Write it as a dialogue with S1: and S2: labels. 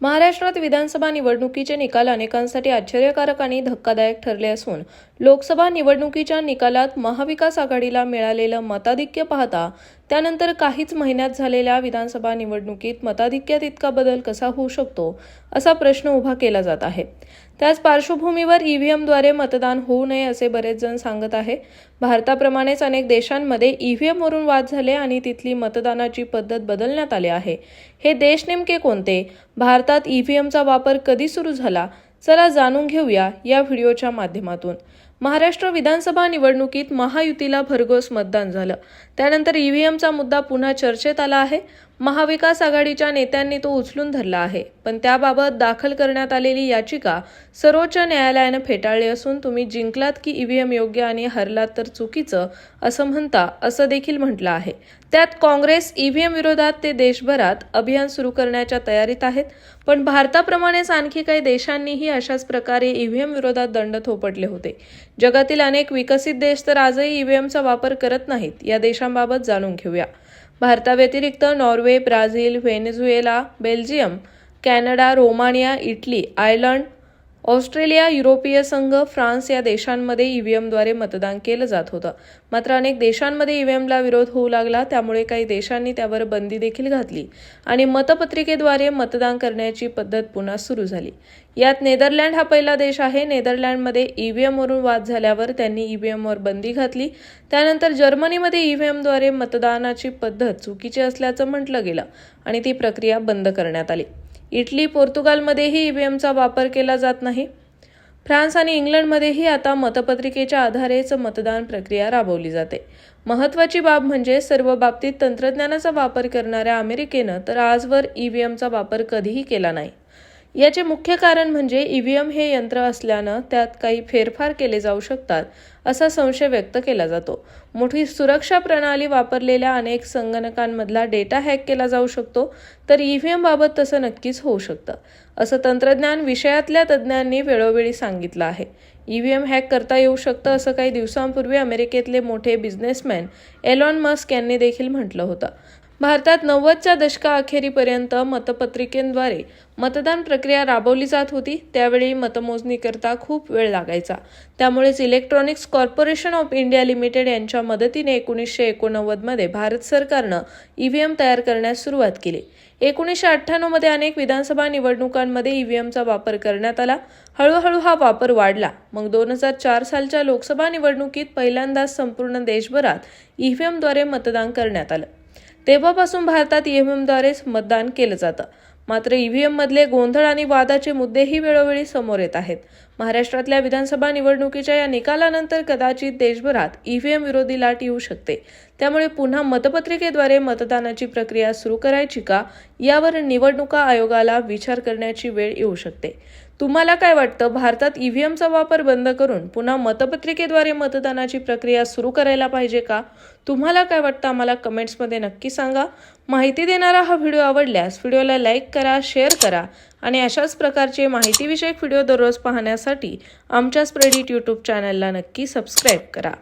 S1: महाराष्ट्रात विधानसभा निवडणुकीचे निकाल अनेकांसाठी आश्चर्यकारक आणि धक्कादायक ठरले असून लोकसभा निवडणुकीच्या निकालात महाविकास आघाडीला मिळालेलं मताधिक्य पाहता त्यानंतर काहीच महिन्यात झालेल्या विधानसभा निवडणुकीत मताधिक्यात इतका बदल कसा होऊ शकतो असा प्रश्न उभा केला जात आहे. त्याच पार्श्वभूमीवर ईव्हीएमद्वारे मतदान होऊ नये असे बरेच जण सांगत आहे. भारताप्रमाणेच अनेक देशांमध्ये ईव्हीएमवरून वाद झाले आणि तिथली मतदानाची पद्धत बदलण्यात आली आहे. हे देश नेमके कोणते? भारतात ईव्हीएमचा वापर कधी सुरू झाला? चला जाणून घेऊया या व्हिडिओच्या माध्यमातून. महाराष्ट्र विधानसभा निवडणुकीत महायुतीला भरघोस मतदान झालं. त्यानंतर ईव्हीएमचा मुद्दा पुन्हा चर्चेत आला आहे. महाविकास आघाडीच्या नेत्यांनी तो उचलून धरला आहे. पण त्याबाबत दाखल करण्यात आलेली याचिका सर्वोच्च न्यायालयानं फेटाळली असून तुम्ही जिंकलात की ईव्हीएम योग्य आणि हरलात तर चुकीचं असं म्हणता असं देखील म्हटलं आहे. त्यात काँग्रेस ईव्हीएम विरोधात ते देशभरात अभियान सुरू करण्याच्या तयारीत आहेत. पण भारताप्रमाणेच आणखी काही देशांनीही अशाच प्रकारे ईव्हीएम विरोधात दंड थोपटले होते. जगातील अनेक विकसित देश तर आजही ईव्हीएमचा वापर करत नाहीत या देशांबाबत जाणून घेऊया. भारताव्यतिरिक्त Norway Brazil Venezuela Belgium Canada Romania Italy Ireland Australia युरोपीय संघ फ्रान्स या देशांमध्ये ईव्हीएमद्वारे मतदान केलं जात होतं. मात्र अनेक देशांमध्ये ईव्हीएमला विरोध होऊ लागला त्यामुळे काही देशांनी त्यावर बंदी देखील घातली आणि मतपत्रिकेद्वारे मतदान करण्याची पद्धत पुन्हा सुरू झाली. यात नेदरलँड हा पहिला देश आहे. नेदरलँडमध्ये ईव्हीएमवरून वाद झाल्यावर त्यांनी ईव्हीएमवर बंदी घातली. त्यानंतर जर्मनीमध्ये ईव्हीएमद्वारे मतदानाची पद्धत चुकीची असल्याचं म्हटलं गेलं आणि ती प्रक्रिया बंद करण्यात आली. इटली पोर्तुगालमध्येही ईव्हीएमचा वापर केला जात नाही. फ्रान्स आणि इंग्लंडमध्येही आता मतपत्रिकेच्या आधारेच मतदान प्रक्रिया राबवली जाते. महत्त्वाची बाब म्हणजे सर्व बाबतीत तंत्रज्ञानाचा वापर करणाऱ्या अमेरिकेनं तर आजवर ई व्ही एमचा वापर कधीही केला नाही. याचे मुख्य कारण म्हणजे ईव्हीएम हे यंत्र असल्यानं त्यात काही फेरफार केले जाऊ शकतात असा संशय व्यक्त केला जातो. मोठी सुरक्षा प्रणाली वापरलेल्या अनेक संगणकांमधला डेटा हॅक केला जाऊ शकतो तर ईव्हीएम बाबत तसं नक्कीच होऊ शकतं असं तंत्रज्ञान विषयातल्या तज्ज्ञांनी वेळोवेळी सांगितलं आहे. ईव्हीएम हॅक करता येऊ शकतं असं काही दिवसांपूर्वी अमेरिकेतले मोठे बिझनेसमॅन एलॉन मस्क यांनी देखील म्हटलं होतं. भारतात नव्वदच्या दशकाअखेरीपर्यंत मतपत्रिकेद्वारे मतदान प्रक्रिया राबवली जात होती. त्यावेळी मतमोजणीकरता खूप वेळ लागायचा. त्यामुळेच electronics corporation of India limited यांच्या मदतीने एकोणीसशे एकोणनव्वदमध्ये भारत सरकारनं ईव्हीएम तयार करण्यास सुरुवात केली. एकोणीसशे अठ्ठ्याण्णवमध्ये अनेक विधानसभा निवडणुकांमध्ये ईव्हीएमचा वापर करण्यात आला. हळूहळू हा वापर वाढला. मग दोन हजार चार सालच्या लोकसभा निवडणुकीत पहिल्यांदाच संपूर्ण देशभरात ईव्हीएमद्वारे मतदान करण्यात आलं. तेव्हापासून भारतात ईव्हीएमद्वारेच मतदान केलं जातं. मात्र ईव्हीएममधले गोंधळ आणि वादाचे मुद्देही वेळोवेळी समोर येत आहेत. महाराष्ट्रातल्या विधानसभा निवडणुकीच्या या निकालानंतर कदाचित देशभरात ईव्हीएम विरोधी लाट येऊ शकते. त्यामुळे पुन्हा मतपत्रिकेद्वारे मतदानाची प्रक्रिया सुरू करायची का? यावर निवडणुका आयोगाला विचार करण्याची वेळ येऊ शकते. तुम्हाला काय वाटतं? भारतात ईव्हीएमचा वापर बंद करून पुन्हा मतपत्रिकेद्वारे मतदानाची प्रक्रिया सुरू करायला पाहिजे का? तुम्हाला काय वाटतं? आम्हाला कमेंट्समध्ये नक्की सांगा. माहिती देणारा हा व्हिडिओ आवडल्यास व्हिडिओला लाईक करा शेअर करा आणि अशाच प्रकारचे माहितीविषयक व्हिडिओ दररोज पाहण्यासाठी आमच्या स्प्रेडिट यूट्यूब चॅनलला नक्की सबस्क्राईब करा.